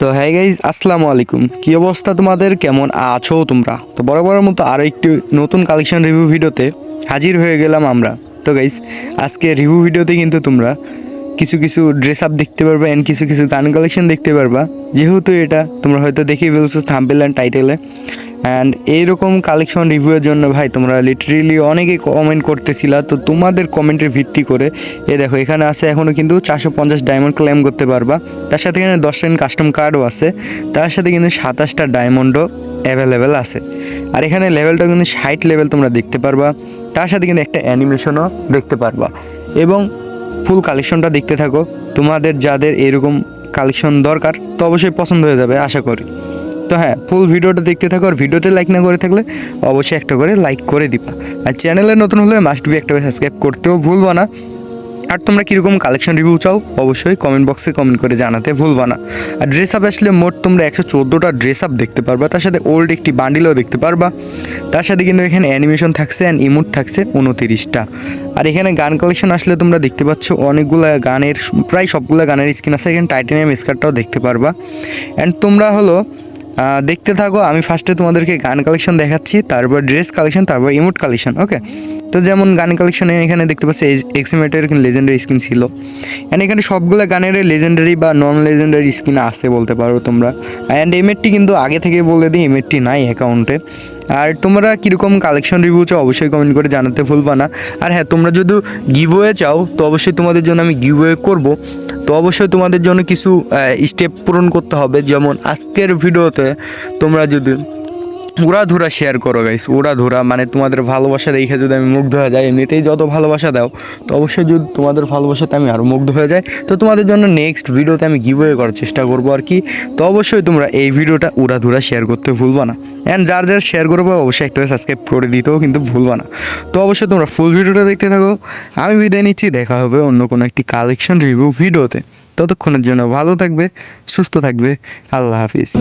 তো হ্যাঁ গাইজ আসসালামু আলাইকুম। কী অবস্থা তোমাদের? কেমন আছো তোমরা? তো বড় বড় মতো আরও একটি নতুন কালেকশন রিভিউ ভিডিওতে হাজির হয়ে গেলাম আমরা। তো গাইজ আজকে রিভিউ ভিডিওতে কিন্তু তোমরা কিছু কিছু ড্রেস আপ দেখতে পারবে অ্যান্ড কিছু কিছু গান কালেকশন দেখতে পারবা। যেহেতু এটা তোমরা হয়তো দেখেই ফেলছো থাম্পেল অ্যান্ড টাইটেলে অ্যান্ড এইরকম কালেকশন রিভিউয়ের জন্য ভাই তোমরা লিটারেলি অনেকে কমেন্ট করতেছিলা, তো তোমাদের কমেন্টের ভিত্তি করে। এ দেখো, এখানে আছে এখনও কিন্তু চারশো পঞ্চাশ ডায়মন্ড ক্লেম করতে পারবা। তার সাথে এখানে দশ টাইম কাস্টম কার্ডও আছে। তার সাথে কিন্তু সাতাশটা ডায়মন্ডও অ্যাভেলেবেল আছে। আর এখানে লেভেলটা কিন্তু ষাট লেভেল তোমরা দেখতে পারবা। তার সাথে কিন্তু একটা অ্যানিমেশনও দেখতে পারবা। এবং ফুল কালেকশনটা দেখতে থাকো। তোমাদের যাদের এরকম কালেকশন দরকার, তো অবশ্যই পছন্দ হয়ে যাবে, আশা করি। তো হ্যাঁ ফুল ভিডিওটা দেখতে থাকো আর ভিডিওতে লাইক না করে থাকলে অবশ্যই একটা করে লাইক করে দিবা। আর চ্যানেলে নতুন হলে মাস্ট বি একটা করে সাবস্ক্রাইব করতেও ভুলবা না। আর তোমরা কীরকম কালেকশন রিভিউ চাও অবশ্যই কমেন্ট বক্সে কমেন্ট করে জানাতে ভুলবা না। আর ড্রেস আপ আসলে মোট তোমরা একশো চোদ্দোটা ড্রেস আপ দেখতে পারবা, তার সাথে ওল্ড একটি বান্ডিলও দেখতে পারবা। তার সাথে কিন্তু এখানে অ্যানিমেশন থাকছে অ্যান্ড ইমোট থাকছে উনতিরিশটা। আর এখানে গান কালেকশন আসলে তোমরা দেখতে পাচ্ছ অনেকগুলো গানের, প্রায় সবগুলো গানের স্কিন আছে। এখানে টাইটানিয়াম স্কার্টটাও দেখতে পারবা। অ্যান্ড তোমরা হলো দেখতে থাকো, আমি ফার্স্টে তোমাদেরকে গান কালেকশন দেখাচ্ছি, তারপর ড্রেস কালেকশন তারপর ইমোট কালেকশন ওকে তো যেমন গান কালেকশনে এখানে দেখতে পাচ্ছি এক্সিমেটের লেজেন্ডারি স্কিন ছিল। অ্যান্ড এখানে সবগুলো গানের লেজেন্ডারি বা নন লেজেন্ডারি স্কিন আছে বলতে পারো তোমরা। অ্যান্ড এমএডটি কিন্তু আগে থেকে বলে দিই এমএডটি নাই অ্যাকাউন্টে আর তোমরা কীরকম কালেকশন রিভিউ চাও, অবশ্যই কমেন্ট করে জানাতে ভুলবা না। আর হ্যাঁ তোমরা যদি গিভওয়ে চাও, তো অবশ্যই তোমাদের জন্য আমি গিভওয়ে করব। তো অবশ্যই তোমাদের জন্য কিছু স্টেপ পূরণ করতে হবে। যেমন আজকের ভিডিওতে তোমরা যদি উড়াধুরা শেয়ার করো গাইস ওরা উড়াধুরা মানে তোমাদের ভালোবাসা দেখে যদি আমি মুগ্ধ হয়ে যাই, এমনিতেই যত ভালোবাসা দাও, তো অবশ্যই যদি তোমাদের ভালোবাসাতে আমি আরও মুগ্ধ হয়ে যাই, তো তোমাদের জন্য নেক্সট ভিডিওতে আমি গিভওয়ে করার চেষ্টা করব আর কি। তো অবশ্যই তোমরা এই ভিডিওটা উড়াধুরা শেয়ার করতে ভুলবা না। অ্যান্ড যার যার শেয়ার করব, অবশ্যই একটা সাবস্ক্রাইব করে দিতেও কিন্তু ভুলবা না। তো অবশ্যই তোমরা ফুল ভিডিওটা দেখতে থাকো। আমি বিদায় নিচ্ছি, দেখা হবে অন্য কোনো একটি কালেকশন রিভিউ ভিডিওতে ততক্ষণের জন্য ভালো থাকবে, সুস্থ থাকবে। আল্লাহ হাফিজ।